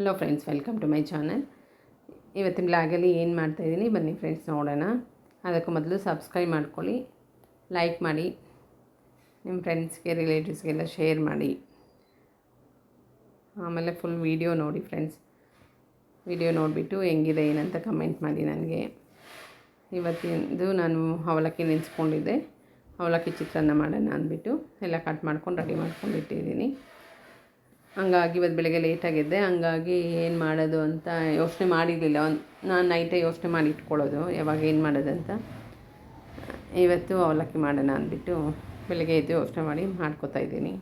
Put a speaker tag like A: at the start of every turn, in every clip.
A: Hello friends welcome to my channel ಇವತ್ತಿನ ಬ್ಲಾಗಲ್ಲಿ ಏನು ಮಾಡ್ತಾಯಿದ್ದೀನಿ ಬನ್ನಿ ಫ್ರೆಂಡ್ಸ್ ನೋಡೋಣ. ಅದಕ್ಕೂ ಮೊದಲು ಸಬ್ಸ್ಕ್ರೈಬ್ ಮಾಡ್ಕೊಳ್ಳಿ ಲೈಕ್ ಮಾಡಿ ನಿಮ್ಮ ಫ್ರೆಂಡ್ಸ್ಗೆ ರಿಲೇಟಿವ್ಸ್ಗೆಲ್ಲ ಶೇರ್ ಮಾಡಿ. ಆಮೇಲೆ ಫುಲ್ ವೀಡಿಯೋ ನೋಡಿ ಫ್ರೆಂಡ್ಸ್ ವಿಡಿಯೋ ನೋಡಿಬಿಟ್ಟು ಹೆಂಗಿದೆ, ಏನಂತ ಕಮೆಂಟ್ ಮಾಡಿ ನನಗೆ. ಇವತ್ತಿಂದು ನಾನು ಅವಲಕ್ಕಿ ನೆನೆಸ್ಕೊಂಡಿದ್ದೆ. ಅವಲಕ್ಕಿ ಚಿತ್ರಾನ್ನ ಮಾಡೋಣ ಅಂದ್ಬಿಟ್ಟು ಎಲ್ಲ ಕಟ್ ಮಾಡ್ಕೊಂಡು ರೆಡಿ ಮಾಡ್ಕೊಂಡು ಇಟ್ಟಿದ್ದೀನಿ. ಹಂಗಾಗಿ ಇವತ್ತು ಬೆಳಗ್ಗೆ ಲೇಟಾಗಿದ್ದೆ ಹಂಗಾಗಿ ಏನು ಮಾಡೋದು ಅಂತ ಯೋಚನೆ ಮಾಡಿರಲಿಲ್ಲ. ಒಂದು ನಾನು ನೈಟೇ ಯೋಚನೆ ಮಾಡಿ ಇಟ್ಕೊಳ್ಳೋದು. ಯಾವಾಗ ಏನು ಮಾಡೋದಂತ ಇವತ್ತು ಅವಲಕ್ಕಿ ಮಾಡೋಣ ಅಂದ್ಬಿಟ್ಟು ಬೆಳಗ್ಗೆ ಎದ್ದು ಯೋಚನೆ ಮಾಡಿ ಮಾಡ್ಕೋತಾ ಇದ್ದೀನಿ.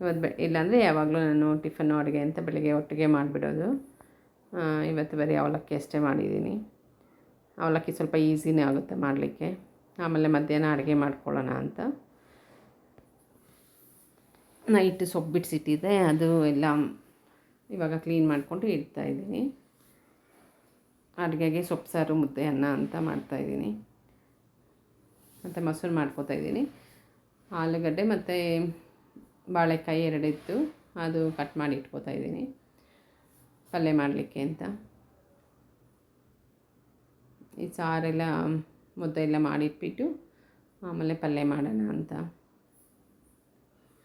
A: ಇವತ್ತು ಬೆ ಇಲ್ಲಾಂದರೆ ಯಾವಾಗಲೂ ನಾನು ಟಿಫನ್ನು ಅಡುಗೆ ಅಂತ ಬೆಳಗ್ಗೆ ಒಟ್ಟಿಗೆ ಮಾಡಿಬಿಡೋದು. ಇವತ್ತು ಬರೀ ಅವಲಕ್ಕಿ ಅಷ್ಟೇ ಮಾಡಿದ್ದೀನಿ. ಅವಲಕ್ಕಿ ಸ್ವಲ್ಪ ಈಸಿನೇ ಆಗುತ್ತೆ ಮಾಡಲಿಕ್ಕೆ. ಆಮೇಲೆ ಮಧ್ಯಾಹ್ನ ಅಡುಗೆ ಮಾಡ್ಕೊಳ್ಳೋಣ ಅಂತ. ನೈಟ್ ಸೊಪ್ಪು ಬಿಡಿಸಿಟ್ಟಿದ್ದೆ ಅದು ಎಲ್ಲ ಇವಾಗ ಕ್ಲೀನ್ ಮಾಡಿಕೊಂಡು ಇಡ್ತಾಯಿದ್ದೀನಿ ಅಡುಗೆಗೆ ಸೊಪ್ಪು, ಸಾರು, ಮುದ್ದೆ, ಅನ್ನ ಅಂತ ಮಾಡ್ತಾಯಿದ್ದೀನಿ ಮತ್ತು ಮೊಸರು ಮಾಡ್ಕೋತಾ ಇದ್ದೀನಿ. ಆಲೂಗಡ್ಡೆ ಮತ್ತು ಬಾಳೆಕಾಯಿ ಎರಡಿತ್ತು, ಅದು ಕಟ್ ಮಾಡಿ ಇಟ್ಕೋತಾ ಇದ್ದೀನಿ. ಪಲ್ಯ ಮಾಡಲಿಕ್ಕೆ ಅಂತ. ಈ ಸಾರೆಲ್ಲ ಮುದ್ದೆ ಎಲ್ಲ ಮಾಡಿಟ್ಬಿಟ್ಟು ಆಮೇಲೆ ಪಲ್ಯ ಮಾಡೋಣ ಅಂತ.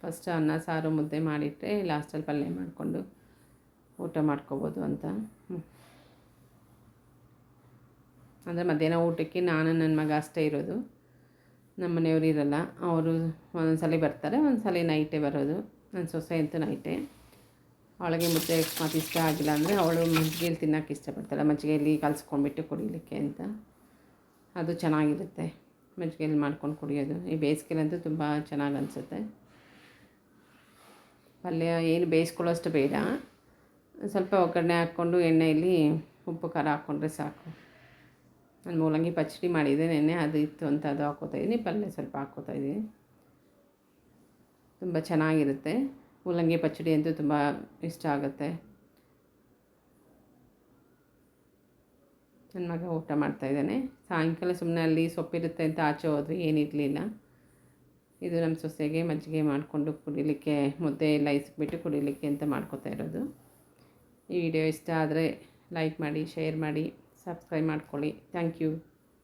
A: ಫಸ್ಟ್ ಅನ್ನ, ಸಾರು, ಮುದ್ದೆ ಮಾಡಿಟ್ಟರೆ ಲಾಸ್ಟಲ್ಲಿ ಪಲ್ಯ ಮಾಡಿಕೊಂಡು ಊಟ ಮಾಡ್ಕೋಬೋದು ಅಂತ. ಅಂದರೆ ಮಧ್ಯಾಹ್ನ ಊಟಕ್ಕೆ ನಾನು, ನನ್ನ ಮಗ ಅಷ್ಟೇ ಇರೋದು. ನಮ್ಮ ಮನೆಯವರು ಇರಲ್ಲ. ಅವರು ಒಂದೊಂದು ಸಲ ಬರ್ತಾರೆ ಒಂದು ಸಲ ನೈಟೇ ಬರೋದು. ನನ್ನ ಸೊಸೆ ಅಂತೂ ನೈಟೇ. ಅವಳಿಗೆ ಮುದ್ದೆ ಮತ್ತು ಇಷ್ಟ ಆಗಿಲ್ಲ ಅಂದರೆ ಅವಳು ಮಜ್ಜಿಗೆಯಲ್ಲಿ ತಿನ್ನೋಕೆ ಇಷ್ಟಪಡ್ತಾಳೆ. ಮಜ್ಜಿಗೆಯಲ್ಲಿ ಕಲಿಸ್ಕೊಂಡ್ಬಿಟ್ಟು ಕುಡಿಲಿಕ್ಕೆ ಅಂತ. ಅದು ಚೆನ್ನಾಗಿರುತ್ತೆ. ಮಜ್ಜಿಗೆಯಲ್ಲಿ ಮಾಡ್ಕೊಂಡು ಕುಡಿಯೋದು. ಈ ಬೇಸಿಗೆಲಂತೂ ತುಂಬ ಚೆನ್ನಾಗಿ ಅನಿಸುತ್ತೆ. ಪಲ್ಯ ಏನು ಬೇಯಿಸ್ಕೊಳ್ಳೋಷ್ಟು ಬೇಡ. ಸ್ವಲ್ಪ ಒಗ್ಗರಣೆ ಹಾಕ್ಕೊಂಡು ಎಣ್ಣೆಯಲ್ಲಿ ಉಪ್ಪು ಖಾರ ಹಾಕ್ಕೊಂಡ್ರೆ ಸಾಕು. ನಾನು ಮೂಲಂಗಿ ಪಚ್ಚಡಿ ಮಾಡಿದ್ದೆ ನೆನ್ನೆ, ಅದು ಇತ್ತು ಅಂತ ಅದು ಹಾಕ್ಕೋತಾ ಇದ್ದೀನಿ ಪಲ್ಯ ಸ್ವಲ್ಪ ಹಾಕ್ಕೋತಾ ಇದ್ದೀನಿ ತುಂಬ ಚೆನ್ನಾಗಿರುತ್ತೆ. ಮೂಲಂಗಿ ಪಚ್ಚಡಿ ಅಂತೂ ತುಂಬ ಇಷ್ಟ ಆಗುತ್ತೆ. ನನ್ನ ಮಗ ಊಟ ಮಾಡ್ತಾಯಿದ್ದಾನೆ ಸಾಯಂಕಾಲ ಸುಮ್ಮನೆ ಅಲ್ಲಿ ಸೊಪ್ಪಿರುತ್ತೆ ಅಂತ ಆಚೆ ಹೋದ್ವಿ ಏನಿರಲಿಲ್ಲ ಇದು ನಮ್ಮ ಸೊಸೆಗೆ ಮಜ್ಜಿಗೆ ಮಾಡಿಕೊಂಡು ಕುಡಿಲಿಕ್ಕೆ ಮುದ್ದೆ ಎಲ್ಲ ಇಸ್ಬಿಟ್ಟು ಕುಡಿಲಿಕ್ಕೆ ಅಂತ ಮಾಡ್ಕೋತಾ ಇರೋದು. ಈ ವಿಡಿಯೋ ಇಷ್ಟ ಆದರೆ ಲೈಕ್ ಮಾಡಿ ಶೇರ್ ಮಾಡಿ ಸಬ್ಸ್ಕ್ರೈಬ್ ಮಾಡ್ಕೊಳ್ಳಿ. Thank you